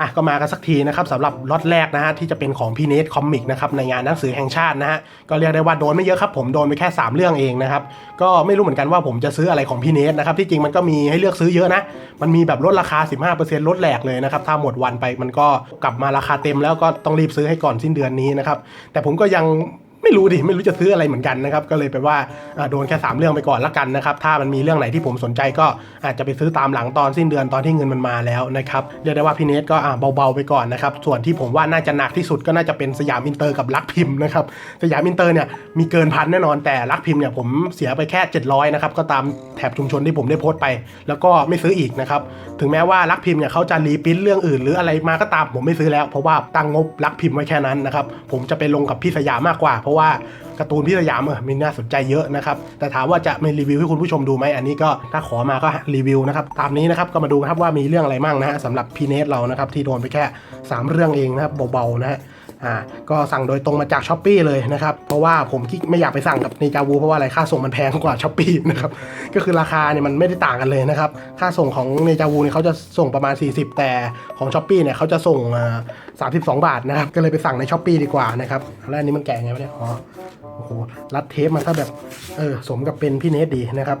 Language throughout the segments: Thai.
อะก็มากันสักทีนะครับสำหรับล็อตแรกนะฮะที่จะเป็นของพี่เนทคอมิกนะครับในงานหนังสือแห่งชาตินะฮะก็เรียกได้ว่าโดนไม่เยอะครับผมโดนไปแค่ 3 เรื่องเองนะครับก็ไม่รู้เหมือนกันว่าผมจะซื้ออะไรของพี่เนทนะครับที่จริงมันก็มีให้เลือกซื้อเยอะนะมันมีแบบลดราคา 15%ลดแหลกเลยนะครับถ้าหมดวันไปมันก็กลับมาราคาเต็มแล้วก็ต้องรีบซื้อให้ก่อนสิ้นเดือนนี้นะครับแต่ผมก็ยัง ไม่รู้ดิไม่รู้จะซื้ออะไรเหมือนกันนะครับก็เลยไปว่าโดนแค่ 3 เรื่องไปก่อนละกันนะครับถ้ามันมีเรื่องไหนที่ผมสนใจก็อาจจะไปซื้อตามหลังตอนสิ้นเดือนตอนที่เงินมันมาแล้วนะครับเรียกได้ว่าพี่เนทก็อ่าเบาๆไปก่อนนะครับส่วนที่ผมว่าน่าจะหนักที่สุดก็น่าจะเป็นสยามอินเตอร์กับลักพิมพ์นะครับสยามอินเตอร์เนี่ยมีเกินพันแน่นอนแต่ลักพิมพ์เนี่ยผมเสียไปแค่ 700นะครับก็ตามแถบชุมชนที่ผมได้โพสต์ไป แล้วก็ไม่ซื้ออีกนะครับถึงแม้ว่าลักพิมพ์เนี่ยเขาจะรีปริ้นเรื่องอื่น หรืออะไรมาก็ตามผมไม่ซื้อแล้ว เพราะว่าตั้งงบลักพิมพ์ไว้แค่นั้นนะครับผมจะไปลงกับพี่สยามมากกว่าเราะว่าการ์ตูนพี่สยามเออมีน่าสนใจเยอะนะครับ แต่ถามว่าจะมีรีวิวให้คุณผู้ชมดูไหมอันนี้ก็ถ้าขอมาก็รีวิวนะครับ ตามนี้นะครับก็มาดูครับว่ามีเรื่องอะไรมั่งนะฮะสำหรับพีเนสเรานะครับที่โดนไปแค่ 3 เรื่องเองนะครับเบาๆนะฮะ อ่าก็สั่งโดยตรงมาจากช้อปปีเลยนะครับ เพราะว่าผมไม่อยากไปสั่งกับเนจาวูเพราะว่าอะไรค่าส่งมันแพงกว่าช้อปปีนะครับก็คือราคาเนี่ยมันไม่ได้ต่างกันเลยนะครับค่าส่งของเนจาวูเนี่ยเขาจะส่งประมาณ 40 แต่ของช้อปปีเนี่ยเขาจะส่งอ่า32บสองบาทนะครับก็เลยไปสั่งในช้อปปีดีกว่านะครับแล้วอันนี้มันแกะไงวะเนี่ยอ๋อโอ้โหรัดเทปมาถ้าแบบเออสมกับเป็นพี่เนทดีนะครับ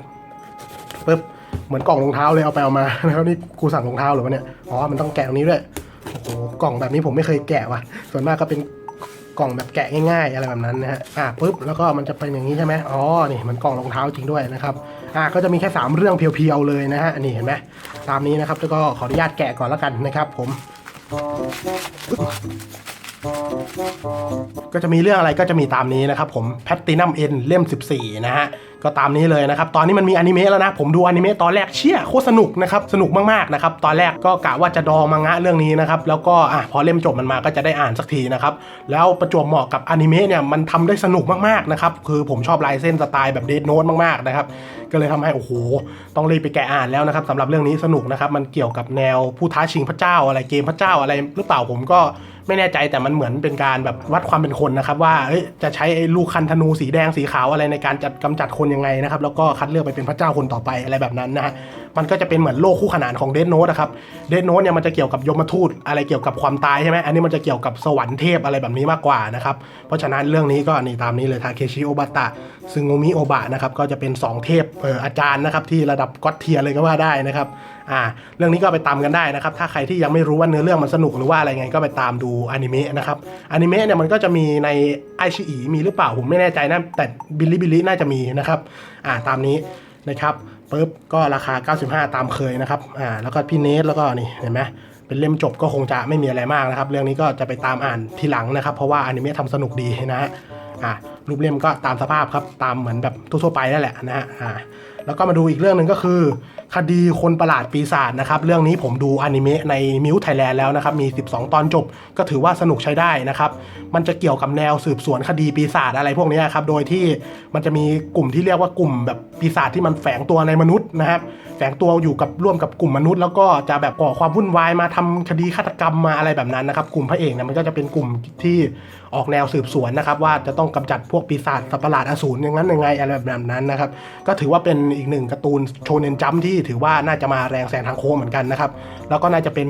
ปึ๊บเหมือนกล่องรองเท้าเลยเอาไปเอามานะครับนี่กูสั่งรองเท้าหรือวะเนี่ยอ๋อมันต้องแกะตรงนี้ด้วย อ้กล่องแบบนี้ผมไม่เคยแกะว่ะ ส่วนมากก็เป็นกล่องแบบแกะง่ายๆ อะไรแบบนั้นนะฮะ อ่าปุ๊บ แล้วก็มันจะเป็นอย่างนี้ใช่ไหมอ๋อ นี่มันกล่องรองเท้าจริงด้วยนะครับ อ่า ก็จะมีแค่ 3 เรื่องเพียวๆเลยนะฮะ นี่เห็นไหมตามนี้นะครับ แล้วก็ขออนุญาตแกะก่อนแล้วกันนะครับ ผม ก็จะมีเรื่องอะไรก็จะมีตามนี้นะครับผมแพตตินัมเอ็นเล่ม 14 นะฮะ ก็ตามนี้เลยนะครับ ตอนนี้มันมีอนิเมะแล้วนะ ผมดูอนิเมะตอนแรกเชี่ยโคตรสนุกนะครับ สนุกมากๆนะครับ ตอนแรกก็กะว่าจะดองมังงะเรื่องนี้นะครับ แล้วก็อะพอเล่มจบมันมาก็จะได้อ่านสักทีนะครับ แล้วประจวบเหมาะกับอนิเมะเนี่ยมันทำได้สนุกมากๆนะครับ คือผมชอบลายเส้นสไตล์แบบเดดโน e มากๆนะครับ ก็เลยทำให้โอ้โหต้องรีบไปแกะอ่านแล้วนะครับสำหรับเรื่องนี้สนุกนะครับ มันเกี่ยวกับแนวผู้ท้าชิงพระเจ้าอะไรเกมพระเจ้าอะไรหรือเปล่าผมก็ ไม่แน่ใจแต่มันเหมือนเป็นการแบบวัดความเป็นคนนะครับ ว่าจะใช้ไอ้ลูกคันธนูสีแดงสีขาวอะไรในการจัดกำจัดคนยังไงนะครับแล้วก็คัดเลือกไปเป็นพระเจ้าคนต่อไปอะไรแบบนั้นนะฮะมันก็จะเป็นเหมือนโลกคู่ขนานของเดนโน e นะครับเดนโน e เนี่ยมันจะเกี่ยวกับยมทูตอะไรเกี่ยวกับความตายใช่ไหมอันนี้มันจะเกี่ยวกับสวรรค์เทพอะไรแบบนี้มากกว่านะครับเพราะฉะนั้นเรื่องนี้ก็นี่ตามนี้เลยทาเคชิโอบะตะซึงโงมิโอบะนะครับก็จะเป็นสองเทพเอ่ออาจารย์นะครับที่ระดับก็อตเทียเลยก็ว่าได้นะครับ อ่าเรื่องนี้ก็ไปตามกันได้นะครับ ถ้าใครที่ยังไม่รู้ว่าเนื้อเรื่องมันสนุกหรือว่าอะไรไงก็ไปตามดูอนิเมะนะครับอนิเมะเนี่ยมันก็จะมีในไอชีอีมีหรือเปล่าผมไม่แน่ใจนะแต่บิลลี่บิลลี่น่าจะมีนะครับอ่าตามนี้นะครับปุ๊บก็ราคา 95 ตามเคยนะครับอ่าแล้วก็พี่เนทแล้วก็นี่เห็นไหมเป็นเล่มจบก็คงจะไม่มีอะไรมากนะครับ เรื่องนี้ก็จะไปตามอ่านทีหลังนะครับ เพราะว่าอนิเมะทำสนุกดีนะฮะอ่ารูปเล่มก็ตามสภาพครับ ตามเหมือนแบบทั่วๆไปนั่นแหละนะฮะอ่า แล้วก็มาดูอีกเรื่องหนึ่งก็คือ คดีคนประหลาดปีศาจนะครับเรื่องนี้ผมดูอนิเมะในมิวไทยแลนด์แล้วนะครับมี 12 ตอนจบ ก็ถือว่าสนุกใช้ได้นะครับมันจะเกี่ยวกับแนวสืบสวนคดีปีศาจอะไรพวกนี้ครับโดยที่มันจะมีกลุ่มที่เรียกว่ากลุ่มแบบปีศาจที่มันแฝงตัวในมนุษย์นะครับ แฝงตัวอยู่กับร่วมกับกลุ่มมนุษย์ แล้วก็จะแบบก่อความวุ่นวายมาทำคดีฆาตกรรมมาอะไรแบบนั้นนะครับ กลุ่มพระเอกเนี่ยมันก็จะเป็นกลุ่มที่ออกแนวสืบสวนนะครับ ว่าจะต้องกำจัดพวกปีศาจสัตว์ประหลาดอสูรอย่างนั้นยังไงอะไรแบบนั้นนะครับ ก็ถือว่าเป็นอีกหนึ่งการ์ตูนโชเนนจัมที่ถือว่าน่าจะมาแรงแซงทางโค้งเหมือนกันนะครับแล้วก็น่าจะเป็น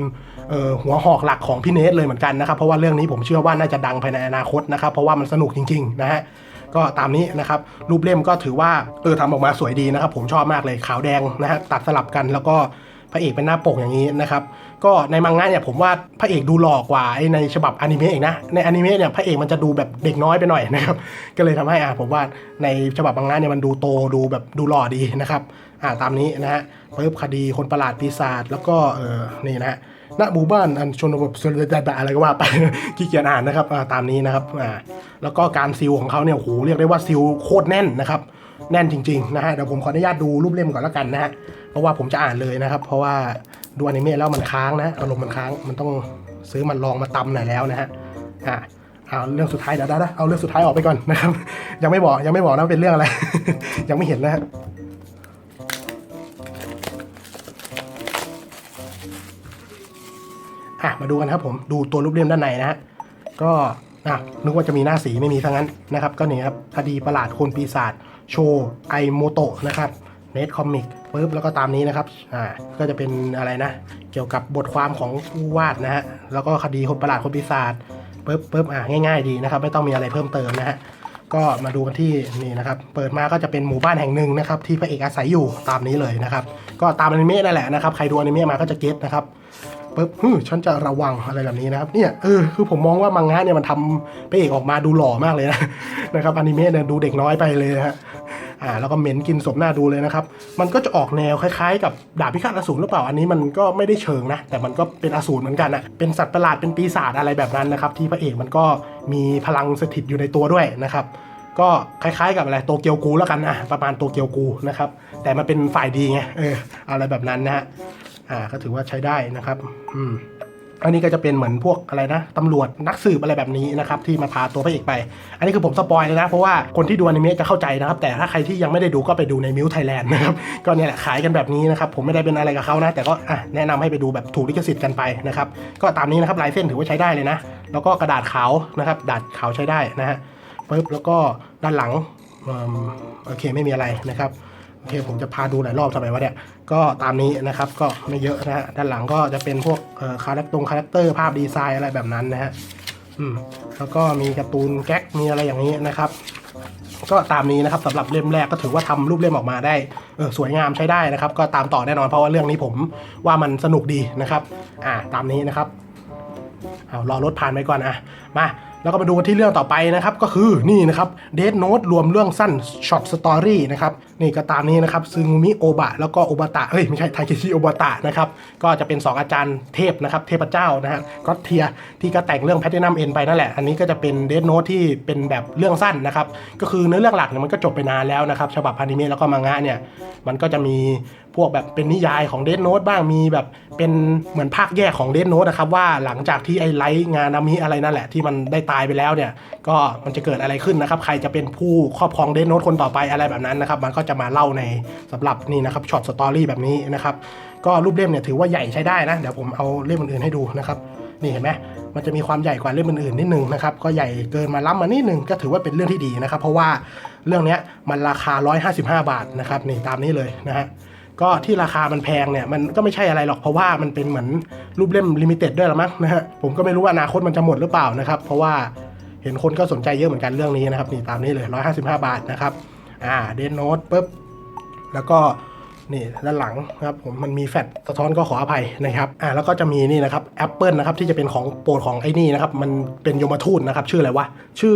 หัวหอกหลักของพี่เนทเลยเหมือนกันนะครับ เพราะว่าเรื่องนี้ผมเชื่อว่าน่าจะดังภายในอนาคตนะครับ เพราะว่ามันสนุกจริงๆนะฮะ ก็ตามนี้นะครับ รูปเล่มก็ถือว่าเออทำออกมาสวยดีนะครับ ผมชอบมากเลยขาวแดงนะฮะตัดสลับกันแล้วก็พระเอกเป็นหน้าปกอย่างนี้นะครับก็ในมังงะเนี่ยผมว่าพระเอกดูหล่อกว่าไอในฉบับอนิเมะอีกนะในอนิเมะเนี่ยพระเอกมันจะดูแบบเด็กน้อยไปหน่อยนะครับก็เลยทำให้อ่าผมว่าในฉบับมังงะเนี่ยมันดูโตดูแบบดูหล่อดีนะครับอ่าตามนี้นะฮะปึ๊บคดีคนประหลาดปีศาจแล้วก็เออนี่นะฮะ ณหมู่บ้านอันชนบทชนบอะไรก็ว่าไปขี้เกียจอ่านนะครับตามนี้นะครับแล้วก็การซิลของเขาเนี่ยโหเรียกได้ว่าซิลโคตรแน่นนะครับแน่นจริงๆนะฮะเดี๋ยวผมขออนุญาตดูรูปเล่มก่อนแล้วกันนะฮะเพราะว่าผมจะอ่านเลยนะครับ เพราะว่าดูอนิเมะแล้วมันค้างนะอารมณ์มันค้างมันต้องซื้อมันลองมาตำหน่อยแล้วนะฮะอ่าเอาเรื่องสุดท้ายเดี๋ยวนะเอาเรื่องสุดท้ายออกไปก่อนนะครับ ยังไม่บอกยังไม่บอกนะเป็นเรื่องอะไร ยังไม่เห็นนะฮะ อะมาดูกันครับผมดูตัวรูปเล่มด้านในนะฮะก็อะนึกว่าจะมีหน้าสีไม่มีทั้งนั้นนะครับ ก็นี่ครับคดีประหลาดคนปีศาจโชไอโมโตะนะครับเนทคอมิกปึ๊บแล้วก็ตามนี้นะครับอ่าก็จะเป็นอะไรนะ เกี่ยวกับบทความของผู้วาดนะฮะแล้วก็คดีคนประหลาดคนปีศาจปึ๊บปึ๊บอ่าง่าย ๆ ดีนะครับ ไม่ต้องมีอะไรเพิ่มเติมนะฮะก็มาดูกันที่นี่นะครับ เปิดมาก็จะเป็นหมู่บ้านแห่งหนึ่งนะครับที่พระเอกอาศัยอยู่ตามนี้เลยนะครับ ก็ตามอนิเมะนั่นแหละนะครับใครดูอนิเมะมาก็จะเก็ตนะครับ ปึ๊บฮึฉันจะระวังอะไรแบบนี้นะครับเนี่ยเออคือผมมองว่ามังงะเนี่ยมันทำพระเอกออกมาดูหล่อมากเลยนะนะครับอนิเมะเนี่ยดูเด็กน้อยไปเลยฮะอ่าแล้วก็เหม็นกินสมหน้าดูเลยนะครับ มันก็จะออกแนวคล้ายๆ กับดาบพิฆาตอสูรหรือเปล่าอันนี้มันก็ไม่ได้เชิงนะ แต่มันก็เป็นอสูรเหมือนกันอะเป็นสัตว์ประหลาดเป็นปีศาจอะไรแบบนั้นนะครับ ที่พระเอกมันก็มีพลังสถิตอยู่ในตัวด้วยนะครับ ก็คล้ายๆ กับอะไรโตเกียวกูแล้วกันอะประมาณโตเกียวกูนะครับแต่มันเป็นฝ่ายดีไงเอออะไรแบบนั้นนะฮะ อ่าก็ถือว่าใช้ได้นะครับ อืมอันนี้ก็จะเป็นเหมือนพวกอะไรนะตำรวจนักสืบอะไรแบบนี้นะครับที่มาพาตัวพระเอกไป อันนี้คือผมสปอยเลยนะ เพราะว่าคนที่ดูอนิเมะจะเข้าใจนะครับ แต่ถ้าใครที่ยังไม่ได้ดูก็ไปดูในมิวไทยแลนด์นะครับ ก็เนี่ยแหละขายกันแบบนี้นะครับ ผมไม่ได้เป็นอะไรกับเขานะ แต่ก็อะแนะนำให้ไปดูแบบถูกลิขสิทธิ์กันไปนะครับ ก็ตามนี้นะครับลายเส้นถือว่าใช้ได้เลยนะ แล้วก็กระดาษขาวนะครับดาษขาวใช้ได้นะฮะปึ๊บแล้วก็ด้านหลังอโอเคไม่มีอะไรนะครับ โอเคผมจะพาดูหลายรอบทำไมวะเนี่ย ก็ตามนี้นะครับก็ไม่เยอะนะฮะด้านหลังก็จะเป็นพวกเอ่อคาแรคตรงคาแรคเตอร์ภาพดีไซน์อะไรแบบนั้นนะฮะอืมแล้วก็มีการ์ตูนแก๊กมีอะไรอย่างนี้นะครับ ก็ตามนี้นะครับสำหรับเล่มแรกก็ถือว่าทำรูปเล่มออกมาได้เออสวยงามใช้ได้นะครับ ก็ตามต่อแน่นอนเพราะว่าเรื่องนี้ผมว่ามันสนุกดีนะครับ อ่าตามนี้นะครับเอารอรถผ่านไปก่อนอะมา แล้วก็มาดูที่เรื่องต่อไปนะครับ ก็คือนี่นะครับเด n โน e รวมเรื่องสั้นช็อตสตอรี่นะครับนี่ก็ตามนี้นะครับซึงมิโอบะแล้วก็โอบาตะเฮ้ยไม่ใช่ไทเคชิโอบาตะนะครับก็จะเป็น 2 อาจารย์เทพนะครับเทพเจ้านะฮะก็เทียที่ก็แต่งเรื่องแพทเทนัมเอ็นไปนั่นแหละ อันนี้ก็จะเป็นเด n โน e ที่เป็นแบบเรื่องสั้นนะครับก็คือเนื้อเรื่องหลักเนี่ยมันก็จบไปนานแล้วนะครับฉบับอนิเมะแล้วก็มังงะเนี่ยมันก็จะมีพวกแบบเป็นนิยายของเด n โน e บ้างมีแบบเป็นเหมือนภาคแยกของเด n โน e นะครับว่าหลังจากที่ไอ้ไลท์งานามิอะไรนั่นแหละที่มันได้ตายไปแล้วเนี่ย ก็มันจะเกิดอะไรขึ้นนะครับ ใครจะเป็นผู้ครอบครองเดนโนตคนต่อไปอะไรแบบนั้นนะครับ มันก็จะมาเล่าในสำหรับนี่นะครับช็อตสตอรี่แบบนี้นะครับ ก็รูปเล่มเนี่ยถือว่าใหญ่ใช้ได้นะ เดี๋ยวผมเอาเล่มอื่นๆให้ดูนะครับนี่เห็นไหมมันจะมีความใหญ่กว่าเล่มอื่นๆนิดนึงนะครับ ก็ใหญ่เกินมาล้ำมานิดนึงก็ถือว่าเป็นเรื่องที่ดีนะครับ เพราะว่าเรื่องนี้มันราคา 155 บาทนะครับนี่ตามนี้เลยนะฮะ ก็ที่ราคามันแพงเนี่ยมันก็ไม่ใช่อะไรหรอกเพราะว่ามันเป็นเหมือนรูปเล่มลิมิเต็ดด้วยละมั้งนะฮะผมก็ไม่รู้ว่าอนาคตมันจะหมดหรือเปล่านะครับ เพราะว่าเห็นคนก็สนใจเยอะเหมือนกันเรื่องนี้นะครับนี่ตามนี้เลย 155 บาทนะครับอ่าเดนโนตปุ๊บแล้วก็ นี่ด้านหลังนะครับผมมันมีแฟลชสะท้อนก็ขออภัยนะครับอ่าแล้วก็จะมีนี่นะครับแอปเปิลนะครับที่จะเป็นของโปรดของไอ้นี่นะครับมันเป็นยมทูตนะครับชื่ออะไรวะชื่อ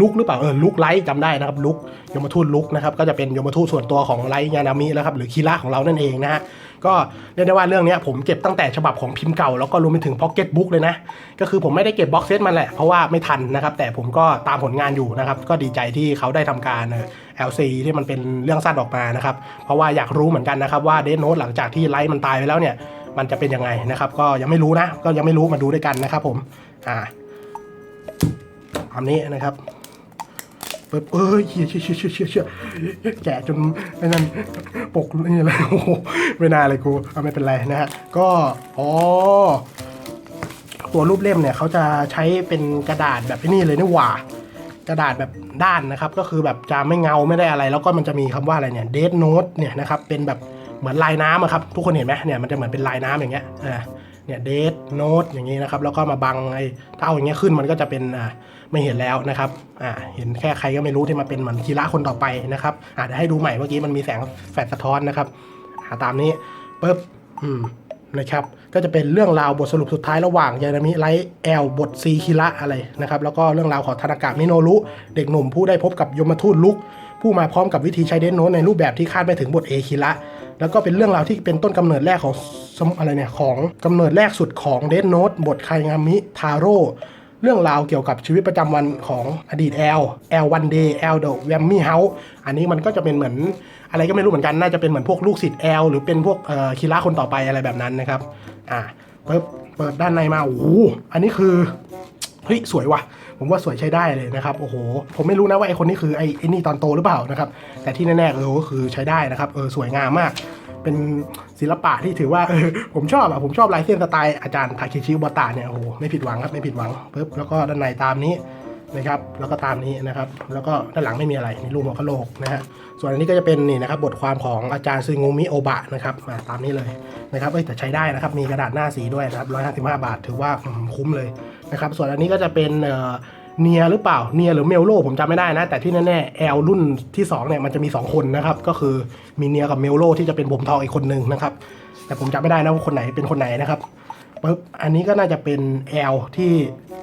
ลุกหรือเปล่าเออลุกไลท์จำได้นะครับลุกยมทูตลุกนะครับก็จะเป็นยมทูตส่วนตัวของไลท์ยานามินะครับหรือคีระของเรานั่นเองนะฮะก็เรียกได้ว่าเรื่องนี้ผมเก็บตั้งแต่ฉบับของพิมพ์เก่าแล้วก็รวมไปถึงพ็อกเก็ตบุ๊กเลยนะ ก็คือผมไม่ได้เก็บบ็อกเซตมันแหละเพราะว่าไม่ทันนะครับแต่ผมก็ตามผลงานอยู่นะครับก็ดีใจที่เขาได้ทำการ LC ที่มันเป็นเรื่องสั้นออกมานะครับ เพราะว่าอยากรู้เหมือนกันนะครับว่าเดนโนตหลังจากที่ไลท์มันตายไปแล้วเนี่ย มันจะเป็นยังไงนะครับ ก็ยังไม่รู้นะ ก็ยังไม่รู้มาดูด้วยกันนะครับ ผมอ่าตามนี้นะครับปึ๊บเอ้ยเชี่ยเชี่ยเชี่ยเชี่ยเชี่ยแกะจนไอ้นั่นปกนี่เลยโอ้โหไม่น่าเลยกูเอาไม่เป็นไรนะฮะก็อ๋อตัวรูปเล่มเนี่ยเขาจะใช้เป็นกระดาษแบบนี้เลยนี่หว่า กระดาษแบบด้านนะครับ ก็คือแบบจะไม่เงาไม่ได้อะไร แล้วก็มันจะมีคำว่าอะไรเนี่ยเด n โน e เนี่ยนะครับเป็นแบบเหมือนลายน้ำครับทุกคนเห็นไหมเนี่ยมันจะเหมือนเป็นลายน้ำอย่างเงี้ยอ่าเนี่ยเด n โน e อย่างงี้นะครับแล้วก็มาบังไอ้ถ้าเอาอย่างเงี้ยขึ้นมันก็จะเป็นอ่าไม่เห็นแล้วนะครับอ่าเห็นแค่ใครก็ไม่รู้ที่มาเป็นเหมือนคีระคนต่อไปนะครับอ่าเดี๋ยวให้ดูใหม่เมื่อกี้มันมีแสงแฟลชสะท้อนนะครับอ่าตามนี้ปุ๊บอืมนะครับ ก็จะเป็นเรื่องราวบทสรุปสุดท้ายระหว่างยานามิไลท์แอลบทซีคิระอะไรนะครับแล้วก็เรื่องราวของธนากะมิโนรุเด็กหนุ่มผู้ได้พบกับยมทูตลุก ผู้มาพร้อมกับวิธีใช้เดนโนตในรูปแบบที่คาดไม่ถึงบทเอคิระแล้วก็เป็นเรื่องราวที่เป็นต้นกำเนิดแรกของอะไรเนี่ยของกำเนิดแรกสุดของเดนโนตบทไคงามิทาโร่ รื่องราวเกี่ยวกับชีวิตประจำวันของอดีตแอลแอลวันเดย์แอลเดอะแวมมี่เฮาส์อันนี้มันก็จะเป็นเหมือนอะไรก็ไม่รู้เหมือนกัน น่าจะเป็นเหมือนพวกลูกศิษย์แอลหรือเป็นพวกเอ่อคีระคนต่อไปอะไรแบบนั้นนะครับ อ่าเปิดเปิดด้านในมาโอ้โหอันนี้คือเฮ้ยสวยว่ะ ผมว่าสวยใช้ได้เลยนะครับโอ้โห ผมไม่รู้นะว่าไอคนนี้คือไอไอนี่ตอนโตหรือเปล่านะครับ แต่ที่แน่ๆเออก็คือใช้ได้นะครับเออสวยงามมาก เป็นศิลปะที่ถือว่าเออผมชอบอะผมชอบลายเส้นสไตล์อาจารย์ทาเคชิอุบะตะเนี่ยโอ้โหไม่ผิดหวังครับไม่ผิดหวังปึ๊บแล้วก็ด้านในตามนี้นะครับแล้วก็ตามนี้นะครับแล้วก็ด้านหลังไม่มีอะไรมีรูปหัวกะโหลกนะฮะส่วนอันนี้ก็จะเป็นนี่นะครับบทความของอาจารย์ซึงูมิโอบะนะครับมาตามนี้เลยนะครับเอ้แต่ใช้ได้นะครับมีกระดาษหน้าสีด้วยนะครับ155 บาท ถือว่าคุ้มเลยนะครับส่วนอันนี้ก็จะเป็น เนียหรือเปล่าเนียหรือเมลโลผมจำไม่ได้นะ แต่ที่แน่ๆแอลรุ่นที่สองเนี่ยมันจะมีสองคนนะครับ ก็คือมีเนียกับเมลโลที่จะเป็นผมทองอีกคนหนึ่งนะครับ แต่ผมจำไม่ได้นะว่าคนไหนเป็นคนไหนนะครับปุ๊บอันนี้ก็น่าจะเป็นแอลที่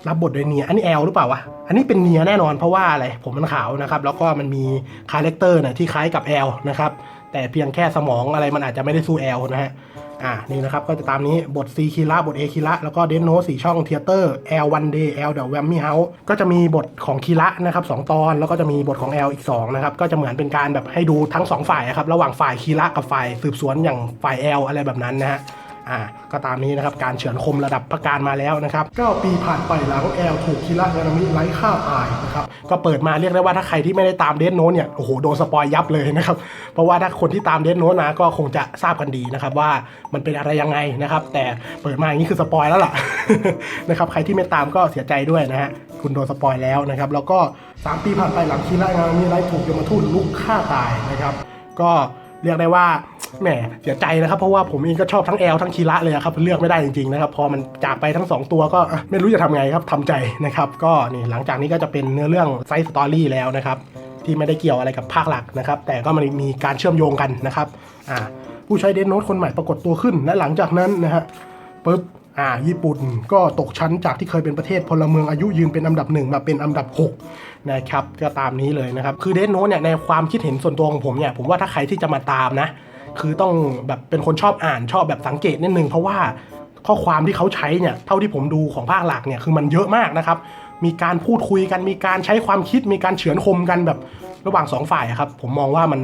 รับบทโดยเนียอันนี้แอลหรือเปล่าวะอันนี้เป็นเนียแน่นอนเพราะว่าอะไรผมมันขาวนะครับ แล้วก็มันมีคาแรคเตอร์เนี่ยที่คล้ายกับแอลนะครับ แต่เพียงแค่สมองอะไรมันอาจจะไม่ได้สู้แอลนะฮะอ่านี่นะครับก็จะตามนี้บท C คีระบท A คีระแล้วก็เดนโนสี่ช่องเทเตอร์ L One Day L The Whammy House ก็จะมีบทของคีระนะครับสองตอนแล้วก็จะมีบทของ L อีก2นะครับก็จะเหมือนเป็นการแบบให้ดูทั้งสองฝ่ายอะครับระหว่างฝ่ายคีระกับฝ่ายสืบสวนอย่างฝ่าย L อะไรแบบนั้นนะฮะ อ่าก็ตามนี้นะครับการเฉือนคมระดับประการมาแล้วนะครับ9ปีผ่านไปหลังแอลถูกคิระนานามิไล่ฆ่าตายนะครับก็เปิดมาเรียกได้ว่าถ้าใครที่ไม่ได้ตามเดนโนนเนี่ยโอ้โหโดนสปอยยับเลยนะครับเพราะว่าถ้าคนที่ตามเดนโนนมาก็คงจะทราบกันดีนะครับว่ามันเป็นอะไรยังไงนะครับแต่เปิดมาอย่างนี้คือสปอยแล้วล่ะนะครับใครที่ไม่ตามก็เสียใจด้วยนะฮะคุณโดนสปอยแล้วนะครับแล้วก็ 3 ปีผ่านไปหลังคิระนานามิไล่ถูกยมทูตลุกฆ่าตายนะครับก็เรียกได้ว่า แหมเสียใจนะครับเพราะว่าผมเองก็ชอบทั้งแอลทั้งคีระเลยครับเลือกไม่ได้จริงๆนะครับพอมันจากไปทั้งสองตัวก็ไม่รู้จะทำไงครับทำใจนะครับก็นี่หลังจากนี้ก็จะเป็นเนื้อเรื่องไซส์สตอรี่แล้วนะครับที่ไม่ได้เกี่ยวอะไรกับภาคหลักนะครับแต่ก็มันมีการเชื่อมโยงกันนะครับอ่าผู้ใช้เดนโนตคนใหม่ปรากฏตัวขึ้น และหลังจากนั้นนะฮะปุ๊บอ่าญี่ปุ่นก็ตกชั้นจากที่เคยเป็นประเทศพลเมืองอายุยืนเป็นอันดับหนึ่งมาเป็นอันดับ 6 นะครับ ก็ตามนี้เลยนะครับ คือเดนโนเนี่ยในความคิดเห็นส่วนตัวของผมเนี่ย ผมว่าถ้าใครที่จะมาตามนะ คือต้องแบบเป็นคนชอบอ่านชอบแบบสังเกตนิดนึงเพราะว่าข้อความที่เขาใช้เนี่ยเท่าที่ผมดูของภาคหลักเนี่ยคือมันเยอะมากนะครับ มีการพูดคุยกันมีการใช้ความคิดมีการเฉือนคมกันแบบระหว่างสองฝ่ายครับผมมองว่ามัน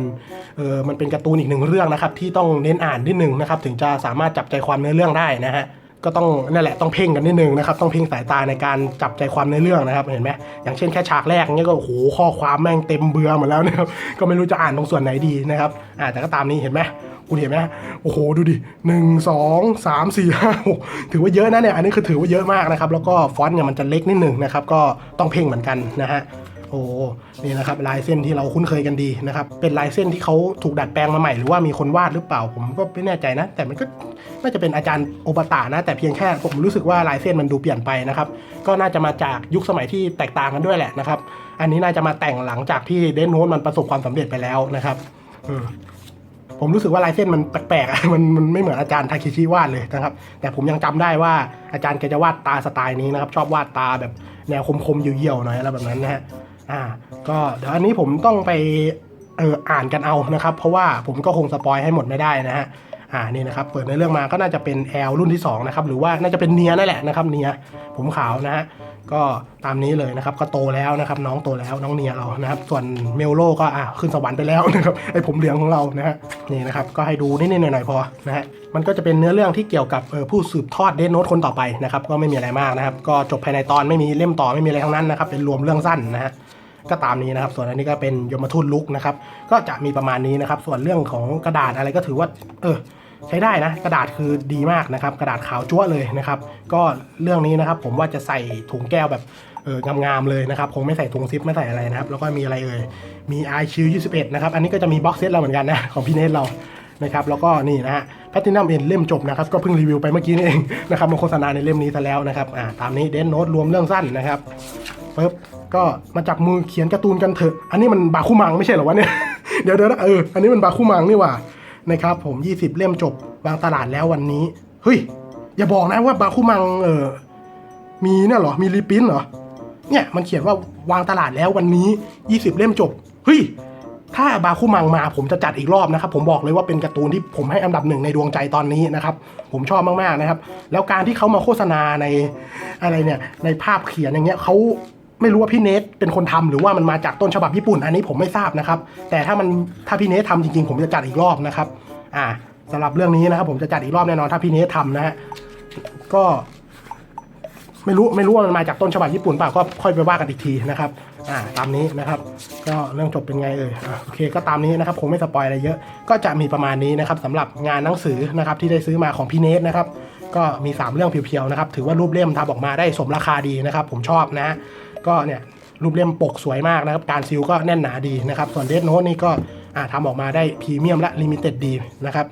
เออมันเป็นการ์ตูนอีกหนึ่งเรื่องนะครับที่ต้องเน้นอ่านนิดนึงนะครับถึงจะสามารถจับใจความเนื้อเรื่องได้นะฮะ ก็ต้องนั่นแหละต้องเพ่งกันนิดนึงนะครับต้องเพ่งสายตาในการจับใจความในเรื่องนะครับเห็นไหมอย่างเช่นแค่ฉากแรกเนี้ยก็โอ้โหข้อความแม่งเต็มเบือหมดแล้วนะครับก็ไม่รู้จะอ่านตรงส่วนไหนดีนะครับอ่าแต่ก็ตามนี้เห็นไหมคุณเห็นไหมโอ้โหดูดิหนึ่งสองสามสี่ห้าหกถือว่าเยอะนะเนี่ยอันนี้คือถือว่าเยอะมากนะครับแล้วก็ฟอนต์เนี่ยมันจะเล็กนิดหนึ่งนะครับก็ต้องเพ่งเหมือนกันนะฮะ โอ้นี่นะครับลายเส้นที่เราคุ้นเคยกันดีนะครับ เป็นลายเส้นที่เขาถูกดัดแปลงมาใหม่หรือว่ามีคนวาดหรือเปล่า ผมก็ไม่แน่ใจนะ แต่มันก็น่าจะเป็นอาจารย์โอปตานะ แต่เพียงแค่ผมรู้สึกว่าลายเส้นมันดูเปลี่ยนไปนะครับ ก็น่าจะมาจากยุคสมัยที่แตกต่างกันด้วยแหละนะครับ อันนี้น่าจะมาแต่งหลังจากที่เดนโนมันประสบความสำเร็จไปแล้วนะครับผมรู้สึกว่าลายเส้นมันแปลกๆ มันมันไม่เหมือนอาจารย์ทาเคชิวาดเลยนะครับ แต่ผมยังจำได้ว่าอาจารย์แกจะวาดตาสไตล์นี้นะครับ ชอบวาดตาแบบแนวคมๆเหี่ยวๆหน่อยอะไรแบบนั้นนะฮะ อ่า ก็เดี๋ยวอันนี้ผมต้องไปเอออ่านกันเอานะครับ เพราะว่าผมก็คงสปอยให้หมดไม่ได้นะฮะอ่านี่นะครับเปิดในเรื่องมาก็น่าจะเป็นแอลรุ่นที่2นะครับหรือว่าน่าจะเป็นเนียนั่นแหละนะครับเนียผมขาวนะฮะก็ตามนี้เลยนะครับก็โตแล้วนะครับน้องโตแล้วน้องเนียเรานะครับ ส่วนเมลโลก็อะขึ้นสวรรค์ไปแล้วนะครับไอผมเหลืองของเรานะฮะนี่นะครับก็ให้ดูนิดๆหน่อยๆพอนะฮะมันก็จะเป็นเนื้อเรื่องที่เกี่ยวกับผู้สืบทอดเดนโนตคนต่อไปนะครับก็ไม่มีอะไรมากนะครับ ก็จบภายในตอนไม่มีเล่มต่อไม่มีอะไรทั้งนั้นนะครับเป็นรวมเรื่องสั้นนะฮะ ก็ตามนี้นะครับ ส่วนอันนี้ก็เป็นยมทูตลุกนะครับ ก็จะมีประมาณนี้นะครับ ส่วนเรื่องของกระดาษอะไรก็ถือว่า เออใช้ได้นะ กระดาษคือดีมากนะครับ กระดาษขาวจั๊วเลยนะครับ ก็เรื่องนี้นะครับ ผมว่าจะใส่ถุงแก้วแบบเอองามๆเลยนะครับคงไม่ใส่ถุงซิปไม่ใส่อะไรนะครับ แล้วก็มีอะไรเอ่ยมี i ชิว21นะครับ อันนี้ก็จะมีบ็อกเซตเราเหมือนกันนะของพี่เนทเรานะครับแล้วก็นี่นะฮะแพทตินัมเอ็นเล่มจบนะครับ ก็เพิ่งรีวิวไปเมื่อกี้นี่เองนะครับมาโฆษณาในเล่มนี้ซะแล้วนะครับอ่าตามนี้เดนโนตรวมเรื่องสั้นนะครับ ปึ๊บก็มาจับมือเขียนการ์ตูนกันเถอะ อันนี้มันบาคุมังไม่ใช่เหรอวะเนี่ย เดี๋ยวเดี๋ยวนะเออ อันนี้มันบาคุมังนี่ว่านะครับผม 20 เล่มจบวางตลาดแล้ววันนี้ เฮ้ย อย่าบอกนะว่าบาคุมังเออมีเนี่ยเหรอ มีรีปรินเหรอ เนี่ยมันเขียนว่าวางตลาดแล้ววันนี้ 20 เล่มจบ เฮ้ย ถ้าบาคุมังมาผมจะจัดอีกรอบนะครับ ผมบอกเลยว่าเป็นการ์ตูนที่ผมให้อันดับหนึ่งในดวงใจตอนนี้นะครับ ผมชอบมากๆนะครับ แล้วการที่เขามาโฆษณาในอะไรเนี่ย ในภาพเขียนอย่างเงี้ยเขา ไม่รู้ว่าพี่เนทเป็นคนทำหรือว่ามันมาจากต้นฉบับญี่ปุ่น อันนี้ผมไม่ทราบนะครับ แต่ถ้ามันถ้าพี่เนททำจริงๆ ผมจะจัดอีกรอบนะครับ อ่าสำหรับเรื่องนี้นะครับ ผมจะจัดอีกรอบแน่นอนถ้าพี่เนททำนะฮะก็ ไม่รู้ไม่รู้ว่ามันมาจากต้นฉบับญี่ปุ่นเปล่าก็ค่อยไปว่ากันอีกทีนะครับ อ่า ตามนี้นะครับ ก็เรื่องจบเป็นไงเอ่ยโอเค ก็ตามนี้นะครับคงไม่สปอยอะไรเยอะ ก็จะมีประมาณนี้นะครับสำหรับงานหนังสือนะครับ ที่ได้ซื้อมาของพี่เนทนะครับก็มี 3 เรื่องเพียวๆนะครับ ถือว่ารูปเล่มทำออกมาได้สมราคาดีนะครับ ผมชอบนะ ก็เนี่ยรูปเล่มปกสวยมากนะครับ การซิลก็แน่นหนาดีนะครับ ส่วนเดสโนนี่ก็ทำออกมาได้พรีเมียมและลิมิเต็ดดีนะครับ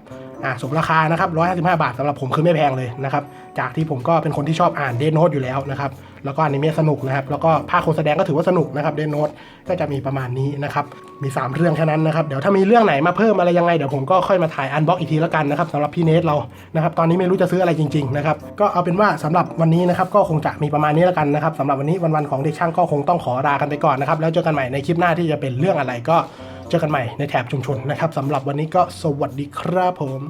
อ่าสมราคานะครับ155 บาทสำหรับผมคือไม่แพงเลยนะครับ จากที่ผมก็เป็นคนที่ชอบอ่านเด n โน e อยู่แล้วนะครับ แล้วก็อนิเมะสนุกนะครับ แล้วก็ภาคโฆแสดงก็ถือว่าสนุกนะครับเด n โน e ก็จะมีประมาณนี้นะครับ มี 3 เรื่องแค่นั้นนะครับ เดี๋ยวถ้ามีเรื่องไหนมาเพิ่มอะไรยังไง เดี๋ยวผมก็ค่อยมาถ่ายอันบ็อกอีกทีแล้วกันนะครับสำหรับพี่เนทเรานะครับ ตอนนี้ไม่รู้จะซื้ออะไรจริงๆนะครับ ก็เอาเป็นว่าสำหรับวันนี้นะครับก็คงจะมีประมาณนี้แล้วกันนะครับสำหรับวันนี้วันๆของเด็กช่างก็คงต้องขอลากันไปก่อนนะครับแล้วเจอกันใหม่ในคลิปหน้าที่จะเป็นเรื่องอะไรก็ เจอกันใหม่ในแถบชุมชนนะครับสำหรับวันนี้ก็สวัสดีครับผม